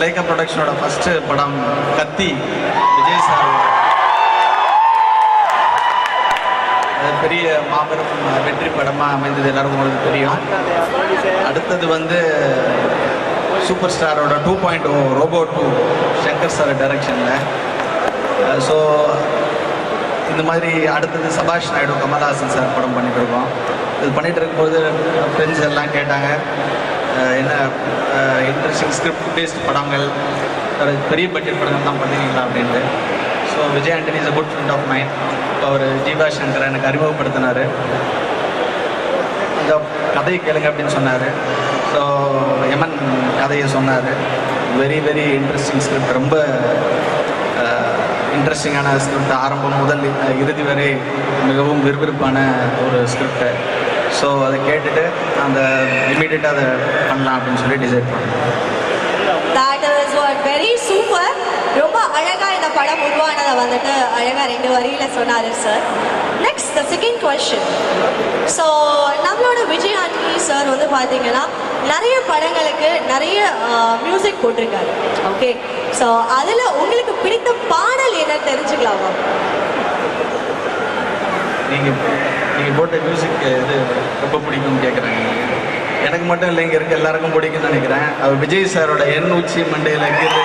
Lyca ப்ரொடக்ஷனோட first படம் கத்தி Vijay sir அது பெரிய மாபெரும் வெற்றி படமாக அமைந்தது எல்லாருக்கும் உங்களுக்கு தெரியும். அடுத்தது வந்து super ஸ்டாரோட two point O robot two Shankar sir டைரக்ஷனில் ஸோ இந்த மாதிரி அடுத்தது சபாஷ் நாயுடு கமல்ஹாசன் சார் படம் பண்ணிகிட்டு இருக்கோம். இது பண்ணிகிட்டு இருக்கும்போது ஃப்ரெண்ட்ஸ் எல்லாம் கேட்டாங்க என்ன இன்ட்ரெஸ்டிங் ஸ்கிரிப்ட் பேஸ்ட் படங்கள் ஒரு பெரிய பட்ஜெட் படங்கள் தான் பண்ணுவீங்களா அப்படின்ட்டு. So Vijay Antony is a good friend of mind அவர் ஜீவா சங்கர் எனக்கு அறிமுகப்படுத்தினார். இந்த கதையை கேளுங்க அப்படின்னு சொன்னார். ஸோ எமன் கதையை சொன்னார். வெரி வெரி இன்ட்ரெஸ்டிங் ஸ்கிரிப்ட் ரொம்ப இன்ட்ரெஸ்டிங்கான ஸ்கிரிப்ட் ஆரம்பம் முதல் இறுதி வரை மிகவும் விறுவிறுப்பான ஒரு ஸ்கிரிப்டை ஸோ அதை கேட்டுட்டு அந்த இமீடியட்டாக அதை பண்ணலாம் அப்படின்னு சொல்லி டிசைட் வாட் வெரி சூப்பர் ரொம்ப அழகா இந்த படம் உருவானதை வந்துட்டு அழகா ரெண்டு வரியில சொன்னாரு sir next the second question so நம்மளோட விஜய் ஆண்டனி சார் வந்து பார்த்தீங்கன்னா நிறைய படங்களுக்கு நிறைய மியூசிக் போட்டிருக்காரு. ஓகே ஸோ அதில் உங்களுக்கு பிடித்த பாடல் என்ன தெரிஞ்சுக்கலாமா? நீங்கள் நீங்கள் போட்ட மியூசிக் இது ரொம்ப பிடிக்கும்னு கேட்குறாங்க எனக்கு மட்டும் இல்லை இங்கே இருக்க எல்லாருக்கும் பிடிக்கும்னு நினைக்கிறேன். அவர் விஜய் சாரோட எண் உச்சி மண்டையில் கீழே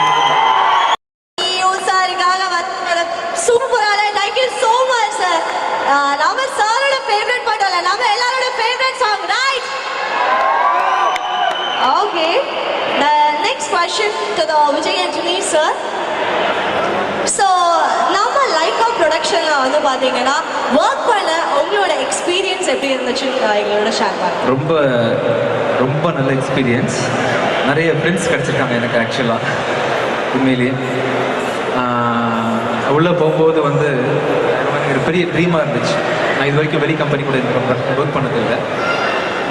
question to the Vijay thank you sir. So now நம்ம ப்ரொடக்ஷனில் வந்து பார்த்தீங்கன்னா ஒர்க் பண்ண உங்களோட எக்ஸ்பீரியன்ஸ் எப்படி இருந்துச்சு எங்களோட ஷேர் பண்ணுங்க ரொம்ப ரொம்ப நல்ல எக்ஸ்பீரியன்ஸ் நிறைய ஃப்ரெண்ட்ஸ் கிடச்சிருக்காங்க எனக்கு ஆக்சுவலாக உண்மையிலேயே. உள்ளே போகும்போது வந்து எனக்கு ஒரு பெரிய ட்ரீமாக இருந்துச்சு. நான் இது வரைக்கும் வெளி கம்பெனி கூட ஒர்க் பண்ணதில்லை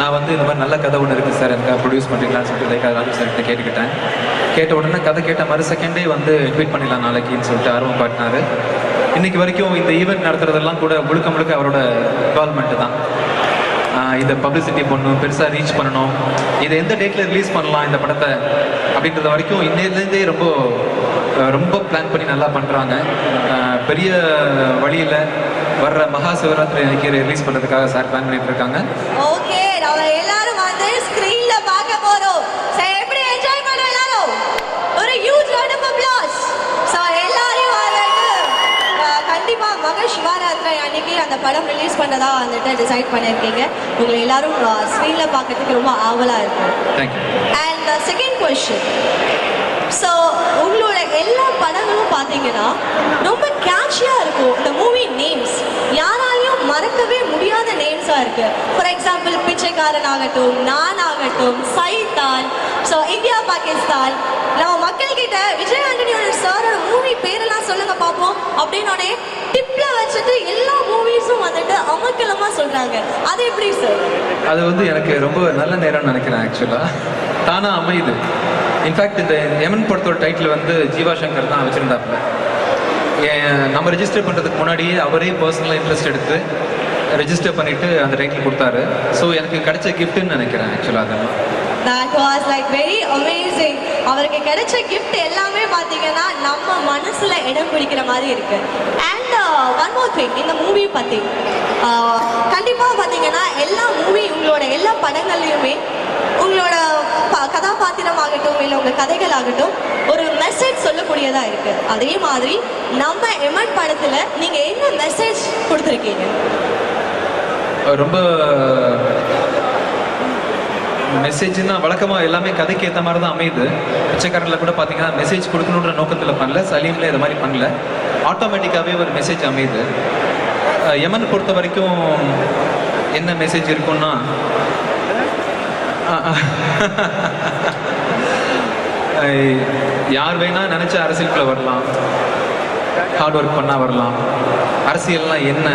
நான் வந்து இந்த மாதிரி நல்ல கதை ஒன்று இருக்குது சார் எனக்கு ப்ரொடியூஸ் பண்ணுறீங்களான்னு சொல்லிட்டு லைக் ராஜு சார்கிட்ட கேட்டுக்கிட்டேன். கேட்ட உடனே கதை கேட்ட மறு செகண்டே வந்து இன்வைட் பண்ணிடலாம் நாளைக்குன்னு சொல்லிட்டு ஆர்வம் காட்டினாரு. இன்னைக்கு வரைக்கும் இந்த ஈவெண்ட் நடத்துறதெல்லாம் கூட முழுக்க முழுக்க அவரோட இன்வால்மெண்ட் தான். இதை பப்ளிசிட்டி பண்ணணும் பெருசாக ரீச் பண்ணணும். இதை எந்த டேட்டில் ரிலீஸ் பண்ணலாம் இந்த படத்தை அப்படின்றத வரைக்கும் இன்னிலேருந்தே ரொம்ப ரொம்ப பிளான் பண்ணி நல்லா பண்ணுறாங்க பெரிய வழியில் வர்ற மகா சிவராத்திரி அன்னைக்கு ரிலீஸ் பண்ணுறதுக்காக சார் பிளான் பண்ணிட்டு இருக்காங்க ஓகே நம்ம எல்லாரும் வந்து ஸ்கிரீன்ல பார்க்க போறோம் சரி எப்படி என்ஜாய் பண்ணோம் எல்லாரும் ஒரு huge round of applause so எல்லாரையும் வந்துட்டு அஹ், கண்டிப்பா மக சிவராத்திரி அன்னைக்கு அந்த படம் ரிலீஸ் பண்ணதா வந்துட்டு டிசைட் பண்ணியிருக்கீங்க உங்களை எல்லாரும் ஸ்க்ரீன்ல பார்க்கறதுக்கு ரொம்ப ஆவலா இருக்கும். அண்ட் செகண்ட் கொஸ்டின் ஸோ உங்களோட எல்லா படங்களும் பார்த்தீங்கன்னா ரொம்ப கேட்சியாக இருக்கும். இந்த முடியாத இருக்கு. ஃபார் எக்ஸாம்பிள் பிச்சைக்காரன் ஆகட்டும் நான் ஆகட்டும் சைத்தான். So India Pakistan. நம்ம மக்கள்கிட்ட விஜய் ஆண்டனியோட சாரோட மூவி பேரெல்லாம் சொல்லுங்க பார்ப்போம். அப்படின்னோடனே டிப்ல வச்சுட்டு எல்லா மூவிஸும் வந்துட்டு அமக்கலமா சொல்றாங்க. அது எப்படி சார் அது வந்து எனக்கு ரொம்ப நல்ல நேரம்னு நினைக்கிறேன் ஆக்சுவலாக தானாக அமையுது. இன்ஃபேக்ட் இந்த எமன் படத்தோட டைட்டில் வந்து ஜீவா சங்கர் தான் வச்சுருந்தாப்புல. நம்ம ரெஜிஸ்டர் பண்ணுறதுக்கு முன்னாடியே அவரே பர்சனலாக இன்ட்ரெஸ்ட் எடுத்து ரெஜிஸ்டர் பண்ணிவிட்டு அந்த டைட்டில் கொடுத்தாரு. ஸோ எனக்கு கிடைச்ச கிஃப்ட்டுன்னு நினைக்கிறேன் ஆக்சுவலாக அதெல்லாம். That was like very amazing அவருக்கு கிடைச்ச கிஃப்ட் எல்லாமே பார்த்தீங்கன்னா நம்ம மனசில் இடம் பிடிக்கிற மாதிரி இருக்கு. அண்ட் ஒன் மோர் திங் இந்த மூவி பற்றி uh, கண்டிப்பாக பார்த்தீங்கன்னா எல்லா மூவி உங்களோட எல்லா படங்கள்லையுமே உங்களோட ப- கதாபாத்திரமாகட்டும் இல்லை உங்கள் கதைகள் ஆகட்டும் ஒரு மெசேஜ் சொல்லக்கூடியதாக இருக்கு. அதே மாதிரி நம்ம எமன் படத்தில் நீங்கள் என்ன மெசேஜ் கொடுத்துருக்கீங்க? ரொம்ப மெசேஜ்னா வழக்கமாக எல்லாமே கதைக்கு ஏற்ற மாதிரி தான் அமையுது. பிச்சைக்காரனில் கூட பார்த்தீங்கன்னா மெசேஜ் கொடுக்கணுன்ற நோக்கத்தில் பண்ணல சலீமில் இது மாதிரி பண்ணல. ஆட்டோமேட்டிக்காகவே ஒரு மெசேஜ் அமையுது. யமன் பொறுத்த வரைக்கும் என்ன மெசேஜ் இருக்கும்னா யார் வேணா நினச்ச அரசியலுக்குள்ள வரலாம். ஹார்ட் ஒர்க் பண்ணால் வரலாம். அரசியல்லாம் என்ன?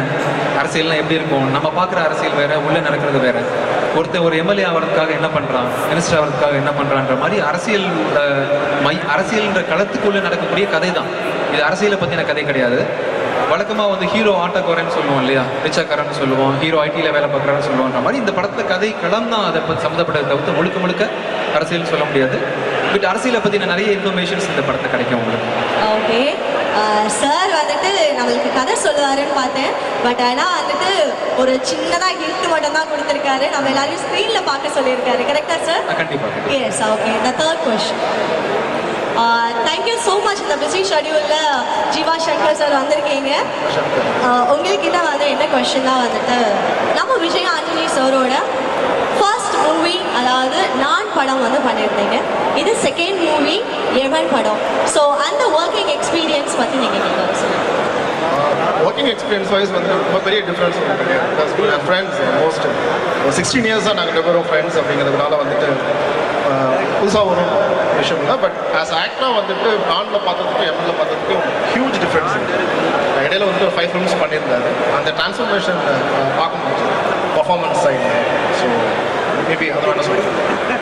அரசியல்லாம் எப்படி இருக்கும்? நம்ம பார்க்குற அரசியல் வேற உள்ளே நடக்கிறது வேற. ஒருத்தர் ஒரு எம்எல்ஏ ஆகிறதுக்காக என்ன பண்ணுறான் மினிஸ்டர் ஆகிறதுக்காக என்ன பண்ணுறான்ற மாதிரி அரசியல் மை அரசியல்ன்ற களத்துக்குள்ளே நடக்கக்கூடிய கதை தான் இது அரசியலை பற்றின கதை கிடையாது. வழக்கமாக வந்து ஹீரோ ஆட்டோக்காரன்னு சொல்லுவோம் இல்லையா? ரிச்சாக்காரன்னு சொல்லுவோம் ஹீரோ ஐடியில் வேலை பார்க்குறான்னு சொல்லுவோன்ற மாதிரி இந்த படத்தில் கதை களம் தான் அதை பற்றி சம்மந்தப்பட்டதை தவிர்த்து முழுக்க முழுக்க அரசியல் சொல்ல முடியாது. பட் அரசியலை பற்றின நிறைய இன்ஃபர்மேஷன்ஸ் இந்த படத்தை கிடைக்கும் உங்களுக்கு. ஓகே சார் வந்துட்டு நம்மளுக்கு கதை சொல்லுவாருன்னு பார்த்தேன். பட் ஆனால் வந்துட்டு ஒரு சின்னதாக ஹிண்ட் மட்டும் தான் கொடுத்துருக்காரு. நம்ம எல்லாரையும் ஸ்க்ரீனில் பார்க்க சொல்லியிருக்காரு. கரெக்டா sir yes okay the third question thank you so much இந்த பிஸி ஷெடியூலில் ஜீவா சங்கர் சார் வந்திருக்கீங்க. Uh, உங்கள்கிட்ட வந்து என்ன கொஷின்னா வந்துட்டு நம்ம விஜய் ஆண்டனி சாரோட ஃபர்ஸ்ட் மூவி அதாவது நான் படம் வந்து பண்ணியிருந்தீங்க. இது செகண்ட் மூவி எவன் படம்? ஸோ ஒர்க்கிங் எக்ஸ்பீரியன்ஸ் பற்றி நீங்கள் ஒர்க்கிங் எக்ஸ்பீரியன்ஸ் வைஸ் வந்து ரொம்ப பெரிய டிஃப்ரென்ஸ் பிகாஸ் ஃப்ரெண்ட்ஸ் மோஸ்ட் ஒரு சிக்ஸ்டீன் இயர்ஸாக நாங்கள் ரெண்டு பேரும் ஃப்ரெண்ட்ஸ் அப்படிங்கிறதுனால வந்துட்டு uh, புதுசாக ஒரு விஷயம் இல்லை. பட் ஆஸ் ஆக்டராக வந்துட்டு நானில் பார்த்ததுக்கும் எம்எல்ல பார்த்ததுக்கும் ஹியூஜ் டிஃப்ரென்ஸ் இடையில வந்துட்டு ஃபைவ் ஃபிலிம்ஸ் பண்ணியிருந்தாரு. அந்த டிரான்ஸ்ஃபர்மேஷன் uh, பார்க்க முடிஞ்சது. பர்ஃபார்மன்ஸ் சைடு ஸோ மேபி அதை வேணால் சொல்லுங்கள்